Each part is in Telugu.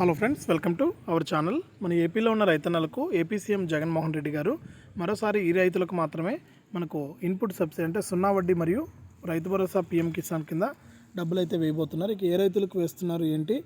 Hello friends welcome to our channel మన ఏపీలో ఉన్న రైతన్నలకు ఏపీ సీఎం జగన్మోహన్ రెడ్డి గారు మరోసారి ఈ రైతులకు మాత్రమే మనకు ఇన్పుట్ సబ్సిడీ అంటే సున్నా వడ్డీ మరియు రైతు భరోసా పీఎం కిసాన్ కింద డబ్బులు అయితే వేయబోతున్నారు. ఇక ఏ రైతులకు వేస్తున్నారు ఏంటి?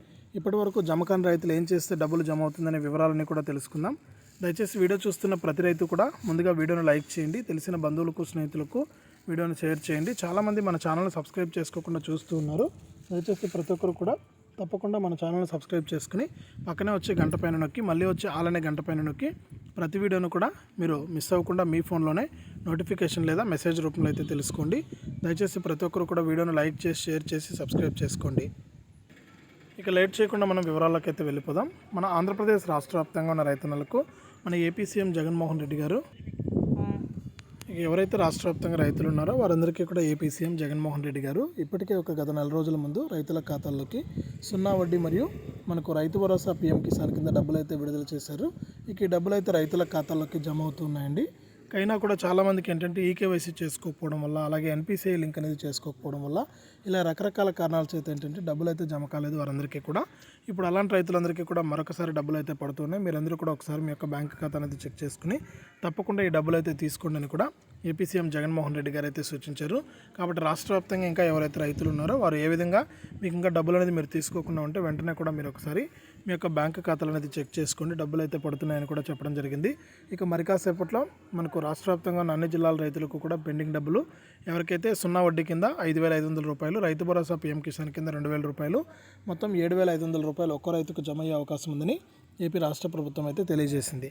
ఇప్పటివరకు జమ కాని రైతులు ఏం చేస్తే డబ్బులు జమ అవుతుందనే వివరాలని కూడా తెలుసుకుందాం. దయచేసి వీడియో చూస్తున్న ప్రతి రైతు కూడా ముందుగా వీడియోను లైక్ చేయండి. తెలిసిన బంధువులకు స్నేహితులకు వీడియోను షేర్ చేయండి. చాలామంది మన ఛానల్ని సబ్స్క్రైబ్ చేసుకోకుండా చూస్తూ ఉన్నారు. దయచేసి ప్రతి ఒక్కరు కూడా తప్పకుండా మన ఛానల్ని సబ్స్క్రైబ్ చేసుకుని పక్కనే వచ్చే గంట పైన నొక్కి మళ్ళీ వచ్చే ఆలనే గంట పైన నొక్కి ప్రతి వీడియోను కూడా మీరు మిస్ అవ్వకుండా మీ ఫోన్లోనే నోటిఫికేషన్ లేదా మెసేజ్ రూపంలో అయితే తెలుసుకోండి. దయచేసి ప్రతి ఒక్కరు కూడా వీడియోను లైక్ చేసి షేర్ చేసి సబ్స్క్రైబ్ చేసుకోండి. ఇక లేట్ చేయకుండా మనం వివరాల్లోకి అయితే వెళ్ళిపోదాం. మన ఆంధ్రప్రదేశ్ రాష్ట్ర వ్యాప్తంగా ఉన్న రైతన్నలకు మన ఏపీ సీఎం జగన్మోహన్ రెడ్డి గారు ఎవరైతే రాష్ట్ర వ్యాప్తంగా రైతులు ఉన్నారో వారందరికీ కూడా ఏపీ సీఎం జగన్మోహన్ రెడ్డి గారు ఇప్పటికే ఒక గత నెల రోజుల ముందు రైతుల ఖాతాల్లోకి సున్నా వడ్డీ మరియు మనకు రైతు భరోసా పీఎం కిసాన్ కింద డబ్బులు అయితే విడుదల చేశారు. ఇక ఈ డబ్బులు అయితే రైతుల ఖాతాల్లోకి జమ అవుతున్నాయండి. అయినా కూడా చాలామందికి ఏంటంటే ఈకేవైసీ చేసుకోకపోవడం వల్ల అలాగే ఎన్పిసిఐ లింక్ అనేది చేసుకోకపోవడం వల్ల ఇలా రకరకాల కారణాల చేత ఏంటంటే డబ్బులు అయితే జమ కాలేదు వారందరికీ కూడా. ఇప్పుడు అలాంటి రైతులందరికీ కూడా మరొకసారి డబ్బులు అయితే పడుతున్నాయి మీరందరూ కూడా ఒకసారి మీ యొక్క బ్యాంక్ ఖాతా అనేది చెక్ చేసుకుని తప్పకుండా ఈ డబ్బులు అయితే తీసుకోండి అని కూడా ఏపీ సీఎం జగన్మోహన్ రెడ్డి గారు అయితే సూచించారు. కాబట్టి రాష్ట్ర వ్యాప్తంగా ఇంకా ఎవరైతే రైతులు ఉన్నారో వారు ఏ విధంగా మీకు ఇంకా డబ్బులు అనేది మీరు తీసుకోకుండా ఉంటే వెంటనే కూడా మీరు ఒకసారి మీ యొక్క బ్యాంక్ ఖాతాలు అనేది చెక్ చేసుకోండి. డబ్బులు అయితే పడుతున్నాయని కూడా చెప్పడం జరిగింది. ఇక మరి కాసేపట్లో మనకు రాష్ట్ర వ్యాప్తంగా ఉన్న అన్ని జిల్లాల రైతులకు కూడా పెండింగ్ డబ్బులు. ఎవరికైతే సున్నా వడ్డీ కింద ఐదు వేల ఐదు వందల రూపాయలు రైతు భరోసా పీఎం కిసాన్ కింద రెండు వేల రూపాయలు మొత్తం ఏడు వేల ఐదు వందల రూపాయలు ఒక్కో రైతుకు జమ అయ్యే అవకాశం ఉందని ఏపీ రాష్ట్ర ప్రభుత్వం అయితే తెలియజేసింది.